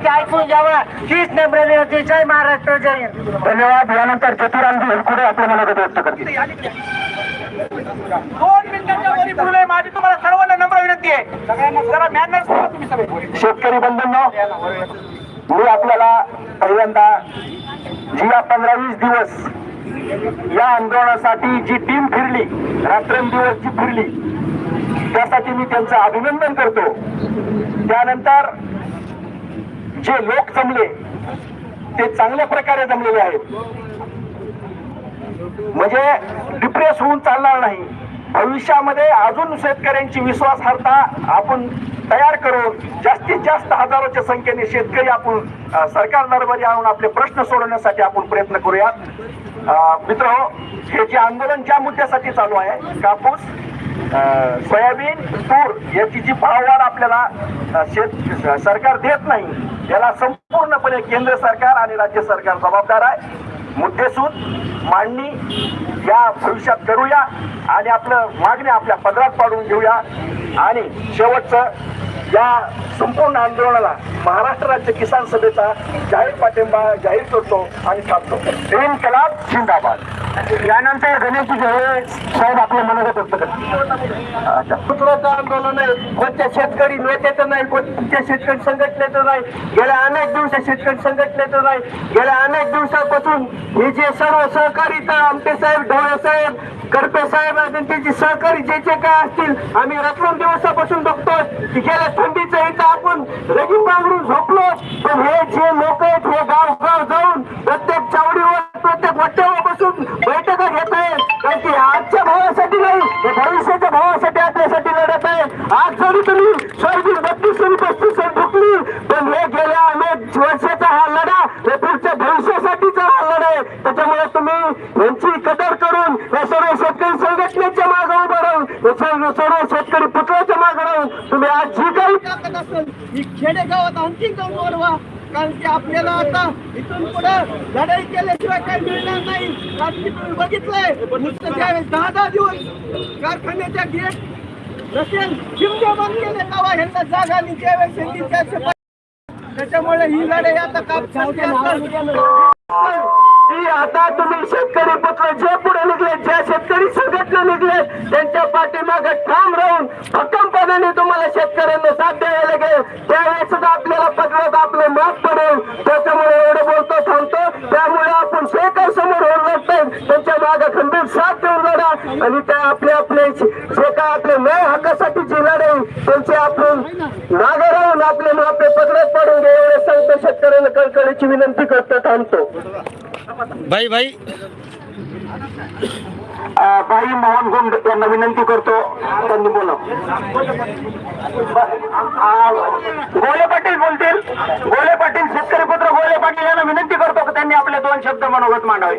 सर्वांचे ऐकून घ्यावं. हीच नम्र विनंती. जय महाराष्ट्र जय हिंद. धन्यवाद. यानंतर चतुरांगी हेलकुडे आपल्या मनात व्यक्त करतील. दोन मिनिटांच्या वरी बोलू माझी तुम्हाला सर्वांना नम्र विनंती आहे. सगळ्यांना जरा मॅनर्स तुम्ही सगळे शेतकरी बंधूंनो मी आपल्याला पहिल्यांदा जी या पंधरा वीस दिवस या आंदोलनासाठी जी टीम फिरली रात्रंदिवस जी फिरली त्यासाठी मी त्यांचं अभिनंदन करतो. त्यानंतर जे लोक जमले ते चांगल्या प्रकारे जमलेले आहेत. म्हणजे डिप्रेस होऊन चालणार नाही. भविष्यामध्ये अजून शेतकऱ्यांची विश्वासार्हता आपण तयार करून जास्तीत जास्त हजारोच्या संख्येने शेतकरी आपण सरकार दरबारी आणून आपले प्रश्न सोडवण्यासाठी आपण प्रयत्न करूयात. मित्र हे जे आंदोलन ज्या मुद्द्यासाठी चालू आहे कापूस सोयाबीन तूर याची जी भाववाढ आपल्याला शेत सरकार देत नाही याला संपूर्णपणे केंद्र सरकार आणि राज्य सरकार जबाबदार आहे. मुद्देसूद मांडणी या भविष्यात करूया आणि आपलं मागणी आपल्या पदरात पाडून घेऊया. आणि शेवटचं या संपूर्ण आंदोलनाला महाराष्ट्र राज्य किसान सभेचा जाहीर पाठिंबा जाहीर करतो आणि थांबतो. इन्कलाब जिंदाबाद. यानंतर गणेशजी घेवळे साहेब आपल्या मनात व्यक्त करतात. अच्छा पुतळाचं आंदोलन आहे कोणत्या शेतकरी नेत्याचं नाही कोणत्या शेतकरी संघटनेचं नाही. गेल्या अनेक दिवसात शेतकरी संघटनेचं नाही. गेल्या अनेक दिवसापासून हे जे सर्व सहकारी आमटे साहेब ढवळे साहेब करपे साहेब आणि त्यांचे सहकारी जे जे काय असतील आम्ही रात्र दिवसापासून बघतोय की गेल्या थंडीचं इथं आपण रगी पांघरून झोपलो. पण हे जे लोक आहेत हे गाव गाव जाऊन प्रत्येक चावडीवर प्रत्येक वट्ट्यावर बसून बैठका घेत आहेत कारण की आजच्या भावासाठी नाही हे भविष्याच्या भावासाठी आपल्यासाठी लढत आहे. आज जरी तुम्ही सोयाबीन बत्तीस आणि पस्तीस ढुकली पण हे गेल्या अनेक वर्षाचा हा लढा हे पुढच्या भविष्यासाठीचा हा लढा आहे. त्याच्यामुळे तुम्ही यांची कदर करून या सर्व शेतकरी संघटनेच्या मागे उभं राहून या सर्व शेतकरी पुतळ्याच्या मागे राहून तुम्ही आज जी काही ताकद असेल ही खेडेगावात आणखी जाऊन वाढवा कारण की आपल्याला आता इथून पुढे लढाई केल्याशिवाय काही मिळणार नाही. कारण की तुम्ही बघितलंय नुसतं त्यावेळेस दहा दहा दिवस कारखान्याच्या गेट नसेल चिमण्या बंद केले तेव्हा ह्यांना जागा आणि त्यावेळेस यांनी चारशे त्याच्यामुळे ही लढाई आता काप आता तुम्ही शेतकरी पुत्र जे पुढे निघले ज्या शेतकरी संघटना निघले त्यांच्या पाठीमागे ठाम राहून भक्कमपणाने तुम्हाला शेतकऱ्यांना साथ द्यायला लागेल त्यावेळेस आणि त्या आपल्या आपले जे काय आपले न्याय हक्कासाठी जी लढाई त्यांची आपण मागे राहून आपले मापे पदरात पाडून घे एवढे सांगतो शेतकऱ्यांना कळकळीची विनंती करतो थांबतो. भाई भाई बाई मोहन गुंड यांना विनंती करतो त्यांनी बोला. गोळे पाटील बोलतील. गोळे पाटील शेतकरी पुत्र गोळे पाटील यांना विनंती करतो की त्यांनी आपले दोन शब्द मनोगत मांडावे.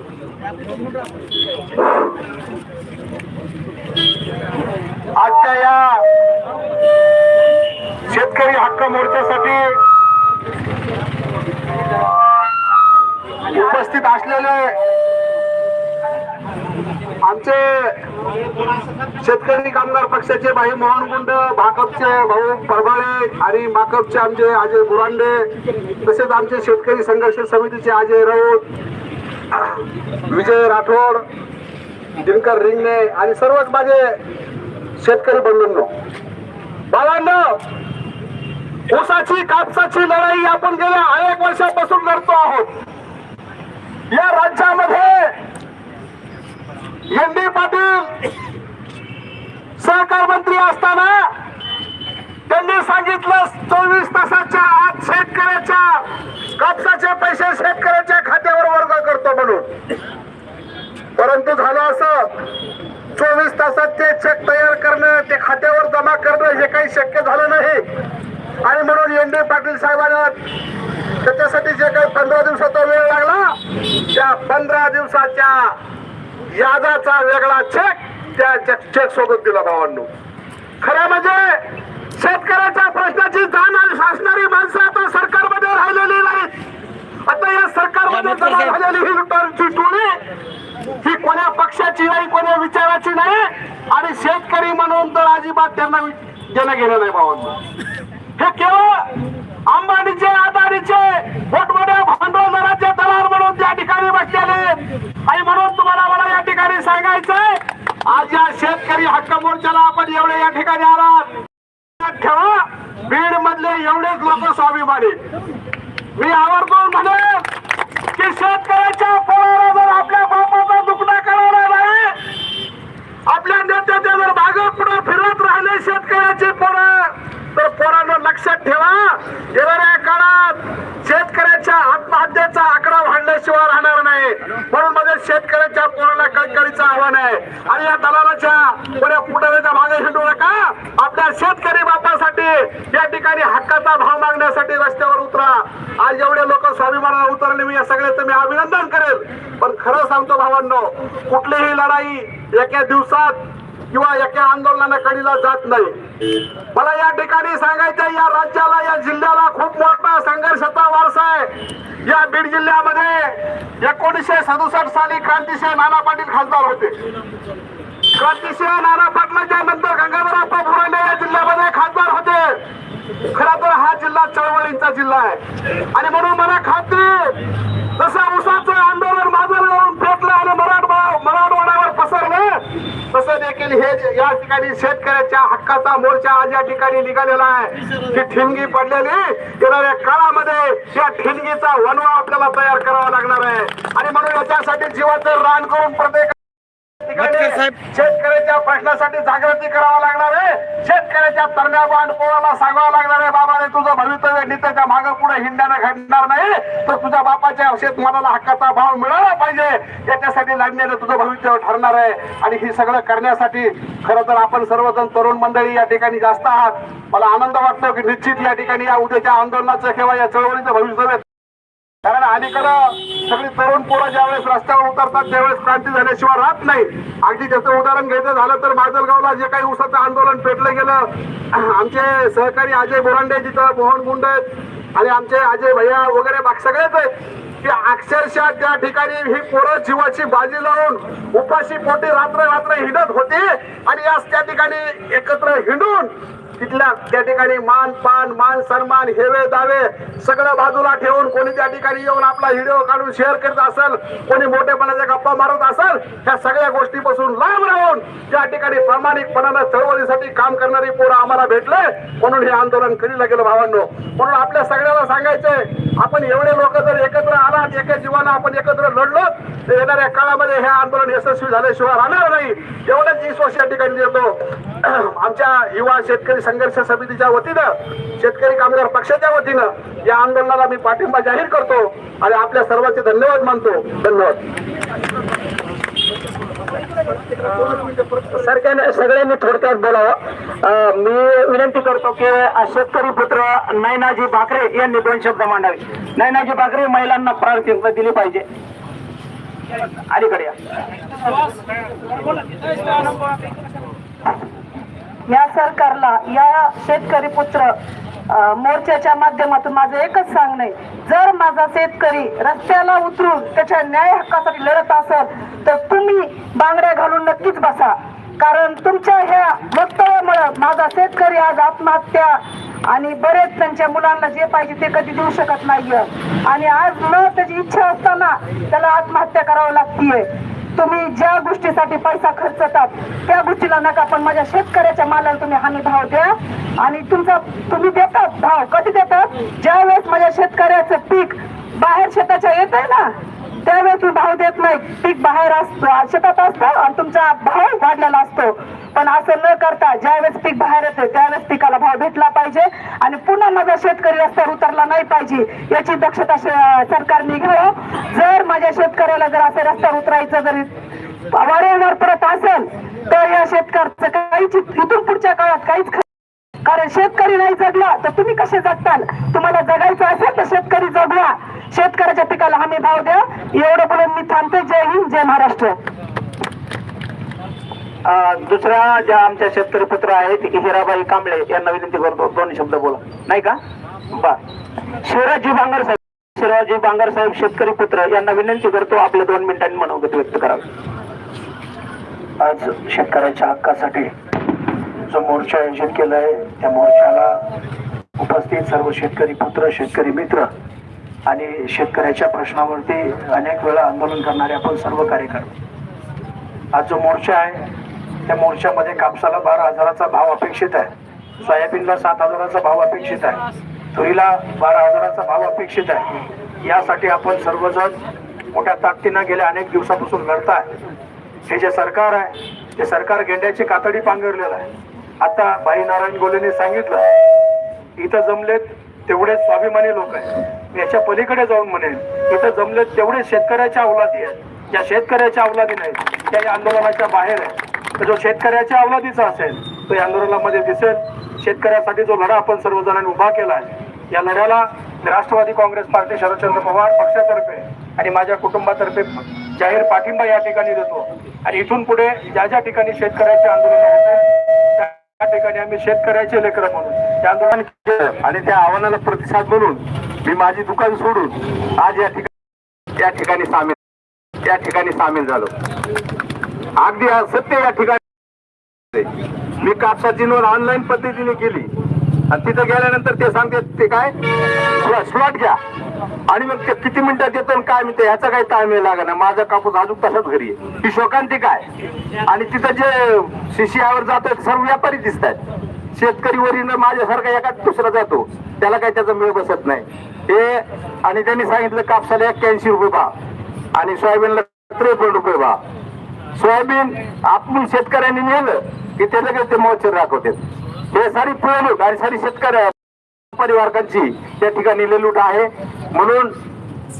आजच्या या शेतकरी हक्क मोर्चासाठी उपस्थित असलेले आमचे शेतकरी कामगार पक्षाचे भाई मोहन गुंड भाकपचे भाऊ परभळे आणि माकपचे आमचे अजय गुरांडे तसेच आमचे शेतकरी संघर्ष समितीचे अजय राऊत विजय राठोड दिनकर रिंगणे आणि सर्वच माझे शेतकरी बंधूंनो. बाळांनो ऊसाची कापसाची लढाई आपण गेल्या अनेक वर्षापासून लढतो आहोत. या राज्यामध्ये एन डी पाटील सहकार मंत्री असताना सांगितलं चोवीस तासाच्या आत शेतकऱ्याच्या कापसाचे पैसे शेतकऱ्याच्या खात्यावर वर्ग करतो म्हणून. परंतु झालं असं चोवीस तासात ते चेक तयार करणं ते खात्यावर जमा करणं हे काही शक्य झालं नाही. आणि म्हणून एन डी पाटील साहेबांना त्याच्यासाठी जे काही पंधरा दिवसाचा वेळ लागला त्या पंधरा दिवसाच्या यादाचा वेगळा चेक त्या चेक सोबत दिला भावांनो. खरं म्हणजे शेतकऱ्याच्या प्रश्नाची जाण असणारी माणसं आता सरकारमध्ये राहिलेली नाहीत. आता या सरकारमध्ये जमा झालेली ही लुटांची टोळी ही कोण्या पक्षाची नाही कोण्या विचाराची नाही आणि शेतकरी म्हणून तर अजिबात त्यांना देणं घेणं नाही भावांनो. हे केवळ अंबानीचे अदानीचे मोठमोठ्या भांडवलदाराचे दलाल म्हणून त्या ठिकाणी बसलेले. आणि म्हणून तुम्हाला मला या ठिकाणी सांगायचंय आज या शेतकरी हक्क मोर्चाला आपण एवढे या ठिकाणी आलात. बीड मधले एवढेच लोक स्वाभिमानी. मी आवर्जून म्हणे की शेतकऱ्याच्या पोराला जर आपल्या बापाचा दुखणा करणार नाही आपल्या नेत्याच्या जर मागे पुढे फिरत राहिले शेतकऱ्याचे पोरं तर पोरांनो लक्षात ठेवा येणाऱ्या काळात शेतकऱ्याच्या आत्महत्येचा आकडा वाढल्याशिवाय राहणार नाही. म्हणून माझ्या शेतकऱ्याच्या पोराला कळकळीचं आव्हान आहे. आणि या दलालाच्या कोण्या पुढाऱ्याच्या मागे हिंडू नका. आपल्या शेतकरी बापासाठी या ठिकाणी हक्काचा भाव मागण्यासाठी रस्त्यावर उतरा. आज एवढे लोक स्वाभिमानावर उतरले मी या सगळ्याचं मी अभिनंदन करेल. पण खरं सांगतो भावांनो कुठलीही लढाई एका दिवसात किंवा एका आंदोलनाने कडीला जात नाही. मला या ठिकाणी सांगायचं या राज्याला या जिल्ह्याला खूप मोठा संघर्षाचा वारसा आहे. या बीड जिल्ह्यामध्ये एकोणीसशे सदुसष्ट साली क्रांतिसिंह नाना पाटील खासदार होते. क्रांतिसिंह नाना पाटलाच्या नंतर गंगाधरप्पा भुराले या जिल्ह्यामध्ये खासदार होते. खर तर हा जिल्हा चळवळींचा जिल्हा आहे. आणि म्हणून मला खात्री जसं उसाचं आंदोलन तसं देखील हे जे- या ठिकाणी शेतकऱ्याच्या हक्काचा मोर्चा आज या ठिकाणी निघालेला आहे. की ठिणगी पडलेली येणाऱ्या काळामध्ये या ठिणगीचा वनवा आपल्याला तयार करावा लागणार आहे. आणि म्हणून याच्यासाठी जीवाचं रान करून प्रत्येक शेतकऱ्याच्या प्रश्नासाठी जागृती करावा लागणार आहे. शेतकऱ्याच्या तरण्या बांध पोराला सांगावं लागणार आहे बाबा रे तुझं भवितव्य नित्याच्या मागे पुढे हिंड्यानं घडणार नाही. तर तुझ्या बापाच्या शेतमालाला हक्काचा भाव मिळाला पाहिजे. याच्यासाठी लढण्याचं तुझं भवितव्य ठरणार आहे. आणि हे सगळं करण्यासाठी खरं तर आपण सर्वजण तरुण मंडळी या ठिकाणी जास्त आहात. मला आनंद वाटतो की निश्चित या ठिकाणी या उद्याच्या आंदोलनाचं किंवा या चळवळीचं भवितव्य कारण अलीकडं सगळी तरुण पोरं ज्यावेळेस रस्त्यावर उतरतात त्यावेळेस क्रांती झाल्याशिवाय राहत नाही अगदी त्याचं उदाहरण घ्यायचं झालं तर माजलगावला जे काही उसाचं आंदोलन पेटलं गेलं आमचे सहकारी अजय बोरांडे जिथं मोहन गुंड आणि आमचे अजय भैया वगैरे बाकी सगळेच आहेत की अक्षरशः त्या ठिकाणी ही पोरं जीवाची बाजी लावून उपाशी पोटी रात्र रात्र हिंडत होती आणि आज त्या ठिकाणी एकत्र हिंडून तिथल्या त्या ठिकाणी मान पान मान सन्मान हेवे दावे सगळं बाजूला ठेवून कोणी त्या ठिकाणी येऊन आपला व्हिडिओ काढून शेअर करत असेल कोणी मोठेपणाच्या गप्पा मारत असेल ह्या सगळ्या गोष्टीपासून लांब राहून त्या ठिकाणी प्रामाणिकपणानं चळवळीसाठी काम करणारी पोरं आम्हाला भेटले म्हणून हे आंदोलन करीला गेलं भावांनो. म्हणून आपल्या सगळ्याला सांगायचंय आपण एवढे लोक जर एकत्र आलात एका जीवानं आपण एकत्र लढलो तर येणाऱ्या काळामध्ये हे आंदोलन यशस्वी झाल्याशिवाय राहणार नाही. एवढंच विश्वास या ठिकाणी देतो. आमच्या युवा शेतकरी संघर्ष समितीच्या वतीनं शेतकरी कामगार पक्षाच्या वतीनं या आंदोलनाला मी पाठिंबा जाहीर करतो आणि आपल्या सर्वांचे धन्यवाद मानतो. धन्यवाद. सरकारने सगळ्यांनी थोडक्यात बोलावं. मी विनंती करतो की शेतकरी पुत्र नैनाजी भाकरे यांनी दोन शब्द मांडावे. नैनाजी भाकरे महिलांना प्राधान्य दिली पाहिजे. अलीकडे या. सरकारला या शेतकरी पुत्र मोर्चाच्या माध्यमातून माझं एकच सांगणं आहे. जर माझा शेतकरी रस्त्याला उतरून त्याच्या न्याय हक्कासाठी लढत असेल तर तुम्ही बांगड्या घालून नक्कीच बसा. कारण तुमच्या ह्या वक्तव्यामुळं माझा शेतकरी आज आत्महत्या आणि बरेच त्यांच्या मुलांना जे पाहिजे ते कधी देऊ शकत नाहीये. आणि आज न त्याची इच्छा असताना त्याला आत्महत्या करावी लागतीये. तुम्ही ज्या गोष्टीसाठी पैसा खर्चतात त्या गोष्टीला नका पण माझ्या शेतकऱ्याच्या मालाला तुम्ही हमी भाव द्या. आणि तुमचा तुम्ही देतात भाव कधी देतात ज्या वेळेस माझ्या शेतकऱ्याचं पीक बाहेर शेताच्या येत आहे ना त्यावेळेस भाव देत नाही. पीक बाहेर असतो शेतात असतं आणि तुमचा भाव वाढलेला असतो. पण असं न करता ज्यावेळेस पीक बाहेर येतं त्यावेळेस पिकाला भाव भेटला पाहिजे आणि पुन्हा माझा शेतकरी रस्त्यावर उतरला नाही पाहिजे याची दक्षता सरकारने घ्यावं. जर माझ्या शेतकऱ्याला जर असं रस्त्यावर उतरायचं जरी वारंवार परत असेल तर या शेतकऱ्याचं काहीच इथून पुढच्या काळात काहीच कारण शेतकरी नाही जगला तर तुम्ही कसे जगताल? तुम्हाला जगायचं असेल तर शेतकरी जगवा. शेतकऱ्याच्या पिकाला हमी भाव द्या. एवढं बोलून मी थांबते. जय हिंद जय महाराष्ट्र. दुसऱ्या ज्या आमच्या शेतकरी पुत्र आहेत हिराबाई कांबळे यांना विनंती करतो दोन शब्द बोला. नाही का? बर शिवराजजी बांगर साहेब शिवराजी बांगर साहेब शेतकरी पुत्र यांना विनंती करतो आपल्या दोन मिनिटांनी मनोगत व्यक्त करावे. आज शेतकऱ्याच्या हक्कासाठी जो मोर्चा आयोजित आहे. त्या मोर्चाला उपस्थित सर्व शेतकरी पुत्र शेतकरी मित्र आणि शेतकऱ्याच्या प्रश्नावरती अनेक वेळा आंदोलन करणारे आपण सर्व कार्यकर्ते. आज जो मोर्चा आहे त्या मोर्चामध्ये कापसाला बारा हजाराचा भाव अपेक्षित आहे. सोयाबीनला सात हजाराचा भाव अपेक्षित आहे. तुरीला बारा हजाराचा भाव अपेक्षित आहे. यासाठी आपण सर्वजण मोठ्या ताकदीनं गेल्या अनेक दिवसापासून लढताय हे जे सरकार आहे ते सरकार गेंड्याची कातडी पांघरलेलं आहे. आता भाई नारायण गोलेने सांगितलं इथं जमलेत तेवढे स्वाभिमानी लोक आहेत. याच्या पलीकडे जाऊन म्हणेन इथं जमलेत तेवढे शेतकऱ्याच्या अवलादी आहेत. ज्या शेतकऱ्याच्या अवलादी नाहीत त्या या आंदोलनाच्या बाहेर आहे तर जो शेतकऱ्याच्या अवलादीचा असेल तो या आंदोलनामध्ये दिसेल. शेतकऱ्यासाठी जो लढा आपण सर्वजणांनी उभा केला आहे या लढ्याला राष्ट्रवादी काँग्रेस पार्टी शरदचंद्र पवार पक्षातर्फे आणि माझ्या कुटुंबातर्फे जाहीर पाठिंबा या ठिकाणी देतो. आणि इथून पुढे ज्या ज्या ठिकाणी शेतकऱ्याचे आंदोलन होते त्या ठिकाणी आम्ही शेतकऱ्याचे लेकर म्हणून त्या आंदोलन केलं आणि त्या आव्हानाला प्रतिसाद म्हणून मी माझी दुकान सोडून आज या ठिकाणी त्या ठिकाणी सामील त्या ठिकाणी सामील झालो. अगदी सत्य या ठिकाणी. मी कापसाची नोंद ऑनलाईन पद्धतीने केली. आणि तिथं गेल्यानंतर ते सांगते ते काय? स्लॉट घ्या. आणि मग ते किती मिनिटात येतो आणि काय म्हणते ह्याचा काही ताळमेळ लागणार ना माझा कापूस अजून तसाच घरी आहे. ही शोकांती काय? आणि तिथं जे शिशियावर जातात सर्व व्यापारी दिसत आहेत. शेतकरी वरील माझ्यासारखा एका दुसरा जातो. त्याला काही त्याचा मेळ बसत नाही. हे आणि त्यांनी सांगितलं कापसाला एक्क्याऐंशी रुपये भाव आणि सोयाबीनला त्रेपन्न रुपये भाव सोयाबीन आपण शेतकऱ्यांनी नेलं की ते लगेच ते मोर्चर दाखवतात. हे सारी पिळवणूक आणि सारी शेतकऱ्या परिवारकांची त्या ठिकाणी ललूट आहे. म्हणून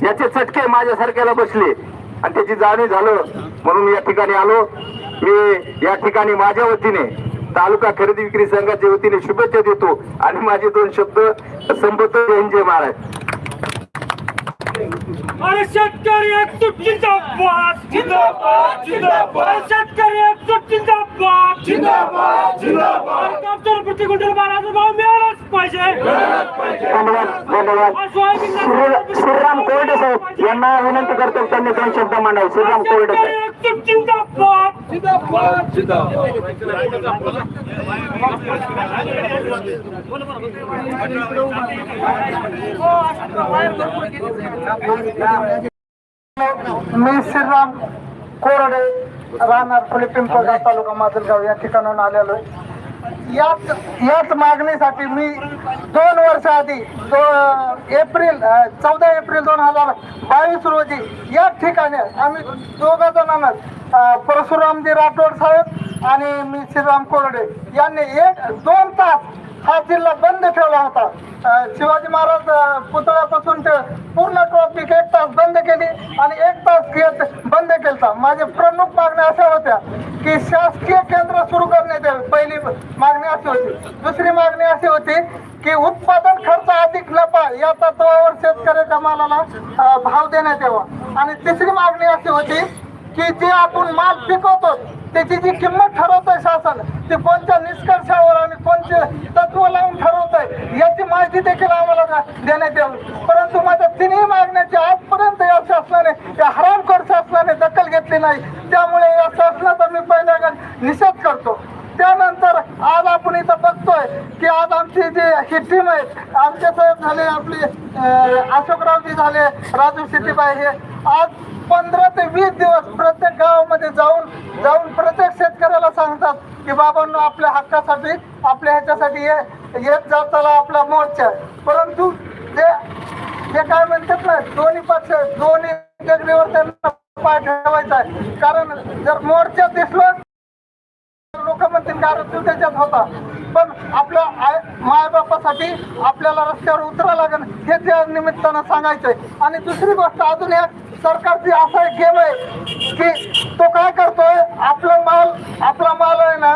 याचे चटके माझ्यासारख्याला बसले. आणि त्याची जाणीव झालं. म्हणून या ठिकाणी आलो. मी या ठिकाणी माझ्या वतीने तालुका खरेदी विक्री संघाच्या वतीने शुभेच्छा देतो. आणि माझे दोन शब्द संपत जय महाराज. अरे शेतकरी एकजूट जिंदाबाद जिंदाबाद जिंदाबाद. शेतकरी एकजूट जिंदाबाद जिंदाबाद. बारा हजार भाव मिळालाच पाहिजे. श्रीराम कोरडे साहेब यांना विनंती करतो त्यांनी दोन शब्द मांडावे. श्रीराम कोरडे मी श्रीराम कोरडे राहणार फुले पिंपळगाव तालुका माजलगाव या ठिकाणाहून आलेलो आहे. याच याच मागणीसाठी मी दोन वर्ष आधी दो एप्रिल चौदा एप्रिल दोन हजार बावीस रोजी या ठिकाणी आम्ही दोघा जणांना परशुरामजी राठोड साहेब आणि मी श्रीराम कोरडे यांनी एक दोन तास हा जिल्हा बंद ठेवला होता. शिवाजी महाराज पुतळ्यापासून ते पूर्ण ट्रॉफिक एक तास बंद केली आणि एक तास घेत बंद केलता. माझे प्रमुख मागण्या अशा होत्या की शासकीय केंद्र सुरू करण्यात यावे. पहिली मागणी अशी होती. दुसरी मागणी अशी होती की उत्पादन खर्च अधिक नफा या तत्वावर शेतकऱ्याच्या मालाला भाव देण्यात यावा. आणि तिसरी मागणी अशी होती की जे आपण माल पिकवतो त्याची जी किंमत ठरवतोय शासन ते कोणत्या निष्कर्षावर आणि कोणते तत्व लावून ठरवतंय याची माहिती देखील आम्हाला देण्यात यावी. परंतु माझ्या तिन्ही मागण्याची आजपर्यंत या शासनाने या हरामखोर शासनाने दखल घेतली नाही. त्यामुळे या शासनाचा मी पहिल्या निषेध करतो. त्यानंतर आज आपण इथं बघतोय की आज आमची जी ही टीम आहे आमचे साहेब झाले आपले अशोकरावजी झाले राजू शेट्टीबाई हे. आज पंधरा ते वीस दिवस प्रत्येक गावामध्ये जाऊन जाऊन प्रत्येक शेतकऱ्याला सांगतात की बाबांनो आपल्या हक्कासाठी आपल्या ह्याच्यासाठी येत जाताला आपला मोर्चा परंतु जे जे काय म्हणतात ना दोन्ही पक्ष दोन्ही गगडीवर त्यांना पाय ठेवायचा आहे. कारण जर मोर्चा दिसलं अरे होता. पण आपल्या आय मायबापासाठी आपल्याला रस्त्यावर उतरावं लागेल हे त्या निमित्तानं सांगायचंय. आणि दुसरी गोष्ट अजून एक सरकारची असा एक गेम आहे की तो काय करतोय? आपला माल आपला माल आहे ना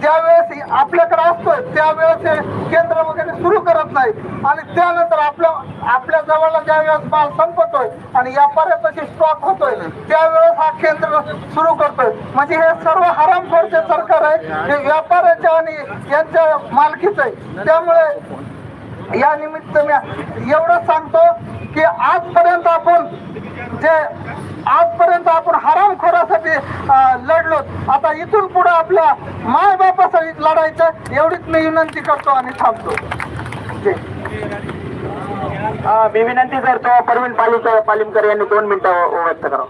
ज्यावेळेस आपल्याकडे असतोय त्यावेळेस हे केंद्र वगैरे सुरू करत नाही. आणि त्यानंतर आपल्या आपल्या जवळला ज्यावेळेस माल संपतोय आणि व्यापाऱ्यापाशी स्टॉक होतोय त्यावेळेस हा केंद्र सुरू करतोय. म्हणजे हे सर्व हरामखोरचे सरकार आहे. हे व्यापाऱ्याच्या आणि यांच्या मालकीचं आहे. त्यामुळे या निमित्त मी एवढंच सांगतो की आजपर्यंत आपण जे आजपर्यंत आपण हरामखोरासाठी अं, लढलो आता इथून पुढे आपल्या माय बापासाठी लढायचं एवढीच मी विनंती करतो आणि थांबतो. मी विनंती करतो परवीन पालिका पालिमकर यांनी दोन मिनिटं व्यक्त करावं.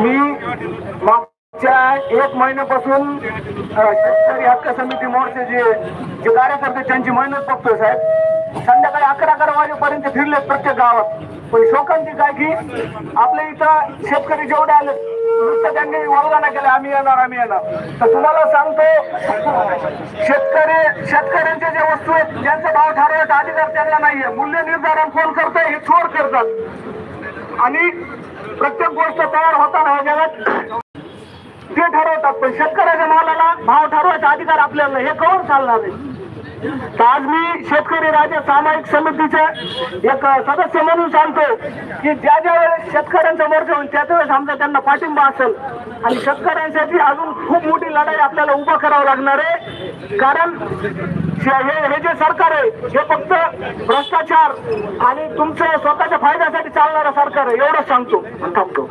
मी मागच्या एक महिन्यापासून शेतकरी हक्क समिती मोर्चाचे जे कार्यकर्ते त्यांची मेहनत बघतोय साहेब. संध्याकाळी अकरा अकरा वाजेपर्यंत फिरले प्रत्येक गावात. पण शोकांची काय की आपल्या इथं शेतकरी जेवढे आले त्यांनी वरदाना केलं आम्ही येणार आम्ही येणार. तर तुम्हाला सांगतो शेतकरी शेतकऱ्यांचे जे वस्तू आहेत ज्यांचे भाव ठरवायचा अधिकार त्यांना नाहीये. मूल्य निर्धारण कोण करतंय हे चोर करतात. आणि प्रत्येक गोष्ट तयार होताना या जगात ते ठरवतात. पण शेतकऱ्याच्या मालाला भाव ठरवायचा अधिकार आपल्याला हे करून चालणार आहे? तर आज मी शेतकरी राज्य सामायिक समितीचा एक सदस्य म्हणून सांगतो की ज्या ज्या वेळेस शेतकऱ्यांचा मोर्चा होईल त्या वेळेस आमचा त्यांना पाठिंबा असेल. आणि शेतकऱ्यांसाठी अजून खूप मोठी लढाई आपल्याला उभा करावं लागणार आहे. कारण हे जे सरकार आहे हे फक्त भ्रष्टाचार आणि तुमच्या स्वतःच्या फायद्यासाठी चालणारं सरकार आहे एवढंच सांगतो. आणि थांबतो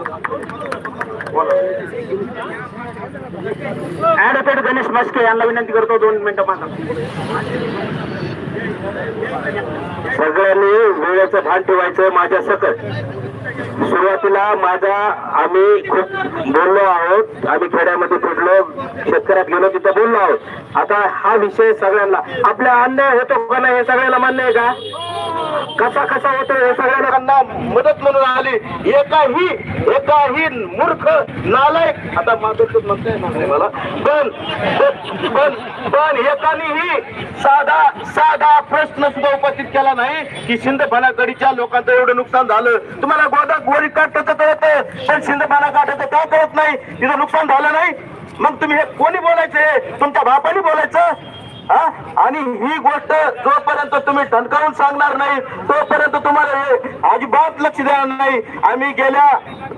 ऍडव्होकेट गणेश मस्के यांना विनंती करतो दोन मिनिटं माझा सगळ्यांनी वेळेचं भान ठेवायचं माझ्या सकट. सुरुवातीला माझा आम्ही खूप बोललो आहोत. आम्ही खेड्यामध्ये फिरलो शेतकऱ्यात गेलो तिथं बोललो आहोत. आता हा विषय सगळ्यांना आपल्या अन्याय होतो का नाही हे सगळ्यांना मान्य आहे का? कसा कसा होतो हे सगळ्यांना मदत म्हणून आली. एकाही एकाही मूर्ख नालायक आता माझं म्हणताय नाही मला. पण पण- पण एकानेही साधा साधा प्रश्न सुद्धा उपस्थित केला नाही की शिंदफानाकडीच्या लोकांचं एवढं नुकसान झालं. तुम्हाला गोळी गोरी काटतं कळतं पण शिंदफाना काटतं का कळत नाही? तिथं नुकसान झालं नाही. मग तुम्ही हे कोणी बोलायचं हे? तुमच्या बापाने बोलायचं? आणि ही गोष्ट जोपर्यंत तुम्ही ठणकावून सांगणार नाही तोपर्यंत तुम्हाला हे अजिबात लक्ष देणार नाही. आम्ही गेल्या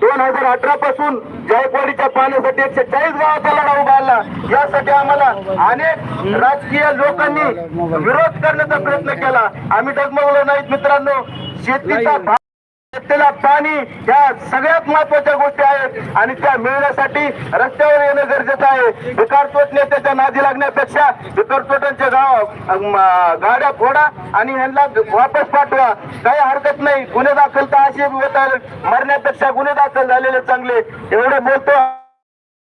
दोन हजार अठरा पासून जायकवाडीच्या पाण्यासाठी एकशे चाळीस गावाचा लढा उभारला. यासाठी आम्हाला अनेक राजकीय लोकांनी विरोध करण्याचा प्रयत्न केला. आम्ही डगमगलो नाहीत मित्रांनो. शेतीचा रस्त्याला पाणी या सगळ्यात महत्त्वाच्या गोष्टी आहेत आणि त्या मिळण्यासाठी रस्त्यावर येणं गरजेचं आहे. विकारचोट नेत्याच्या नादी लागण्यापेक्षा विकारचोटांच्या गाव गाड्या फोडा आणि ह्यांना वापस पाठवा. काही हरकत नाही. गुन्हे दाखल तर असे मरण्यापेक्षा गुन्हे दाखल झालेले चांगले. एवढे बोलतो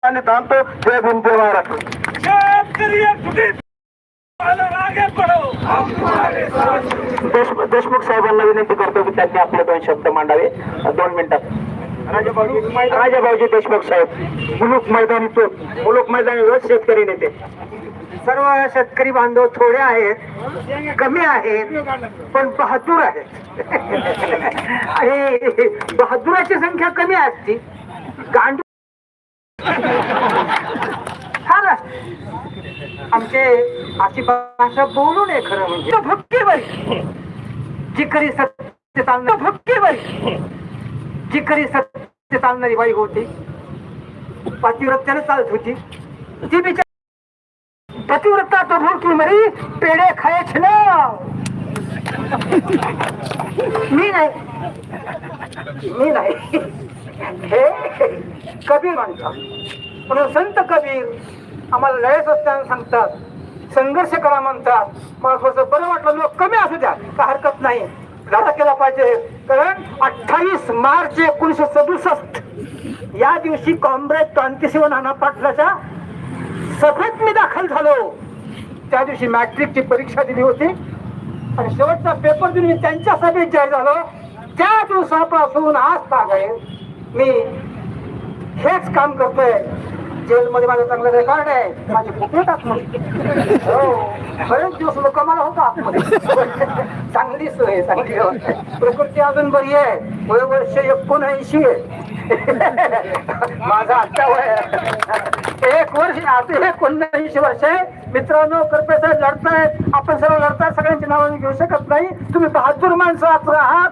आणि थांबतो. जय भीम महाराष्ट्र. आगे देशमुख देशमुख साहेबांना विनंती करतो की त्यांनी आपले दोन शब्द मांडावे. दोन मिनिटात राजाभाऊजी देशमुख साहेब. मुलुक मैदानी तो मुलुक मैदानी रोज शेतकरी नेते. सर्व शेतकरी बांधव थोडे आहेत कमी आहेत पण बहादूर आहेत. आणि बहादुराची संख्या कमी असती. गांडू आमचे अशी भाषा बोलू नये खरं म्हणजे. भक्ती बाई. जी खरी सत्य चालणार भक्ती बाई. जी खरी सत्य चालणारी बाई होती. पातिव्रत्याने चालत होती. ती बिचार पतिव्रता तो भूखी मरी पेढे खायचे ना. मी नाही. मी नाही. हे कबीर म्हणतात म्हणून संत कबीर. आम्हाला लढत असताना सांगतात संघर्ष करा म्हणतात. मला थोडंसं बरं वाटलं लोक कमी असू द्या का हरकत नाही. लढा केला पाहिजे. कारण अठ्ठावीस मार्च एकोणीसशे सदुसष्ट या दिवशी कॉम्रेड क्रांतिसिंह नाना पाटलाच्या सभेत मी दाखल झालो. त्या दिवशी मॅट्रिकची परीक्षा दिली होती. आणि शेवटचा पेपर देऊन मी त्यांच्या सभेत जाहीर झालो. त्या दिवसापासून आज आहे मी हेच काम करतोय. जेलमध्ये माझं चांगलं रेकॉर्ड आहे माझे कुठे आतमध्ये हो बरेच दिवस लोक मला होता आतमध्ये. चांगली सोय चांगली प्रकृती अजून बरी आहे. वय वर्ष एकोणऐंशी. आहे माझा आत्ता वय एक वर्ष आता एकोणऐंशी वर्ष आहे. मित्रांनो कृपया साहेब लढतायत. आपण सर्व लढताय सगळ्यांची नावं घेऊ शकत नाही. तुम्ही बहादूर माणसं आहात.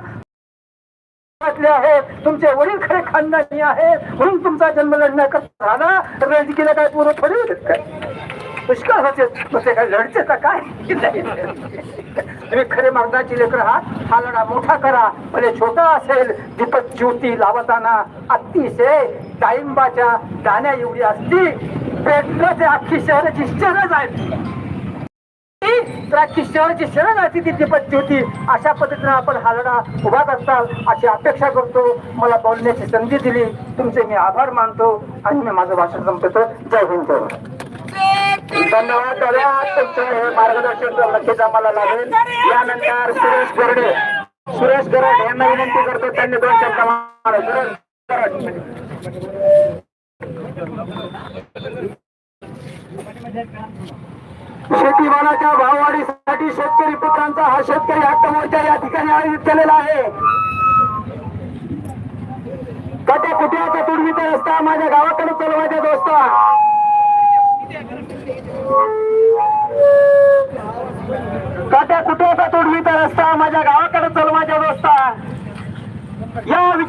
आहेत. तुमचे वडील खरे खानदानी आहेत. म्हणून तुमचा जन्म लढण्याकरता झाला. तर काय पूर्ण थोडी? काय पुष्कळ होते. तसे काय लढचे का काय? तुम्ही खरे मार्गाची लेकर आहात. हा लढा मोठा करा. भले छोटा असेल. दीपक ज्योती लावताना अतिशय डाळिंबाच्या दाण्या एवढी असती पेटलं ते अख्खी शहराची शहरच आहेत तर अख्खी शहराची शरण ती दीपक होती. अशा पद्धतीनं आपण हालडा उभा करताल अशी अपेक्षा करतो. मला बोलण्याची संधी दिली. तुमचे मी आभार मानतो आणि मी माझं भाषण संपवतो. जय हिंद जय धन्यवाद दादा. तुमचं हे मार्गदर्शन नक्कीच आम्हाला लागेल. यानंतर सुरेश गरडे. सुरेश गरड यांना विनंती करतो त्यांनी दोन शब्द मारा. सुरेश गरड. शेतीमालाच्या भाववाढीसाठी शेतकरी पुत्रांचा हा शेतकरी हक्क मोर्चा या ठिकाणी आयोजित केलेला आहे. कटे कुठ्याचा तुडवीचा रस्ता? माझ्या गावाकडे चलवायचा दोस्ता. काट्या कुठ्याचा तुडवीचा रस्ता? माझ्या गावाकडे चलवायचा दोस्ता. या विचार